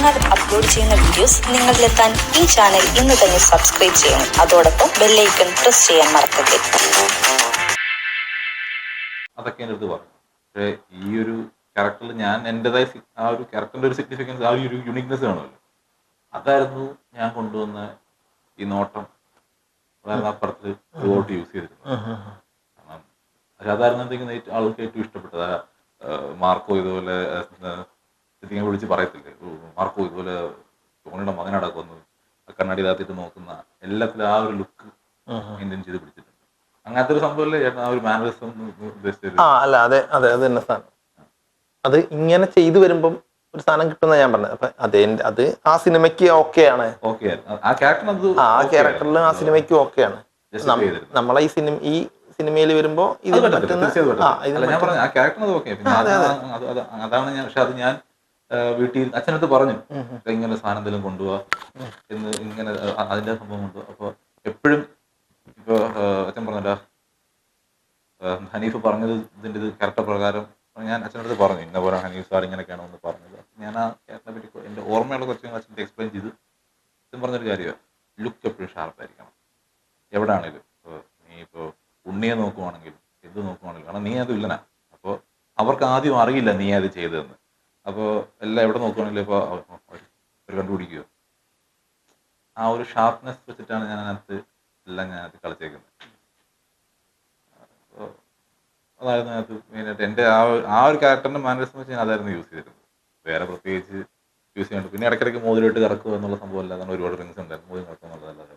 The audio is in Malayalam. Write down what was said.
ഞങ്ങൾ അപ്ലോഡ് ചെയ്യുന്ന വീഡിയോസ് നിങ്ങളിലെത്താൻ ഈ ചാനൽ ഇന്ന് തന്നെ സബ്സ്ക്രൈബ് ചെയ്യണം. അതോടൊപ്പം ബെല്ലൈക്കൺ പ്രസ് ചെയ്യാൻ മറക്കരുത്. അതൊക്കെ എന്റെ അടുത്ത് പറഞ്ഞു പക്ഷേ ഈ ഒരു ക്യാരക്ടറിൽ ഞാൻ എന്റെതായ സി- ആ ഒരു ക്യാരക്ടറിന്റെ ഒരു സിഗ്നിഫിക്കൻസ് ആ ഒരു യുണീക്നെസ് കാണുമല്ലോ അതായിരുന്നു ഞാൻ കൊണ്ടുവന്ന ഈ നോട്ടം. അതായിരുന്നു അപ്പുറത്ത് വോട്ട് യൂസ് ചെയ്തിരുന്നത്. കാരണം പക്ഷെ അതായിരുന്നു ആൾക്ക് ഏറ്റവും ഇഷ്ടപ്പെട്ടത്. മാർക്കോ ഇതുപോലെ വിളിച്ച് പറയത്തില്ലേ? മാർക്കോ ഇതുപോലെ ടോണിയുടെ മകനടക്കം കൊന്നത് ആ കണ്ണാടി താത്തിട്ട് നോക്കുന്ന എല്ലാത്തിലും ആ ഒരു ലുക്ക് മെയിന്റെയിൻ ചെയ്ത് പിടിച്ചിട്ടുണ്ട്. അങ്ങനത്തെ ഒരു സംഭവമല്ലേ ചേട്ടൻ ആ ഒരു മാനറിസം ഉദ്ദേശിച്ചത്? ആ അല്ല അതെ അതെ അത് തന്നെ സാധനം. അത് ഇങ്ങനെ ചെയ്തു വരുമ്പം ഒരു സാധനം കിട്ടുന്ന ഞാൻ പറഞ്ഞത്. അപ്പൊ അതെ അത് ആ സിനിമയ്ക്ക് ഓക്കെ ആണ്. ഓക്കെ ആ ക്യാരക്ടറിൽ ആ സിനിമയ്ക്ക് ഓക്കെ ആണ്. Justify നമ്മളെ ഈ സിനിമ ഈ സിനിമയിൽ വരുമ്പോ ഇത് പറ്റുന്ന അതാണ് ഞാൻ പക്ഷെ അത് ഞാൻ വീട്ടിൽ അച്ഛനടുത്ത് പറഞ്ഞു. ഇങ്ങനെ സാധനം എന്തെങ്കിലും കൊണ്ടുപോവാ എന്ന് ഇങ്ങനെ അതിന്റെ സംഭവം കൊണ്ടുപോവാ അപ്പൊ എപ്പോഴും ഇപ്പൊ അച്ഛൻ പറഞ്ഞല്ലോ ഹനീഫ് പറഞ്ഞത് ഇതിന്റെ ഇത് കറക്റ്റ് പ്രകാരം. ഞാൻ അച്ഛനടുത്ത് പറഞ്ഞു ഇന്ന പോലെ ഹനീഫ് സാർ ഇങ്ങനെയൊക്കെയാണോ എന്ന് പറഞ്ഞത്. ഞാൻ ആ ചേട്ടനെ പറ്റി എന്റെ ഓർമ്മയുള്ള കുറച്ച് അച്ഛന്റെ എക്സ്പ്ലെയിൻ ചെയ്ത്. അച്ഛൻ പറഞ്ഞൊരു കാര്യമാണ് ലുക്ക് എപ്പോഴും ഷാർപ്പായിരിക്കണം എവിടെയാണെങ്കിലും നീ ഇപ്പോൾ ഉണ്ണിയെ നോക്കുവാണെങ്കിലും എന്ത് നോക്കുവാണെങ്കിലും കാരണം നീ അത് ഇല്ലനാ അപ്പോൾ അവർക്ക് ആദ്യം അറിയില്ല നീ അത് ചെയ്തതെന്ന്. അപ്പോൾ എല്ലാം എവിടെ നോക്കുകയാണെങ്കിലും ഇപ്പോൾ അവർ കണ്ടുപിടിക്കുക ആ ഒരു ഷാർപ്നെസ് വെച്ചിട്ടാണ് ഞാൻ അതിനകത്ത് എല്ലാം ഞാൻ അത് കളിച്ചേക്കുന്നത്. അതായിരുന്നു അതിനകത്ത് മെയിനായിട്ട് എന്റെ ആ ആ ഒരു ക്യാരക്ടറിന്റെ മാനേഴ്സ് വെച്ച് ഞാൻ അതായിരുന്നു യൂസ് ചെയ്തിരുന്നത്. വേറെ പ്രത്യേകിച്ച് യൂസ് ചെയ്യുന്നുണ്ട് പിന്നെ ഇടയ്ക്കിടയ്ക്ക് മോതിരിട്ട് കറക്കുക എന്നുള്ള സംഭവം അല്ലാതെ ഒരുപാട് റിങ്സ് ഉണ്ടായിരുന്നു. മോതിരം കറക്കുക എന്നുള്ളതല്ലാതെ.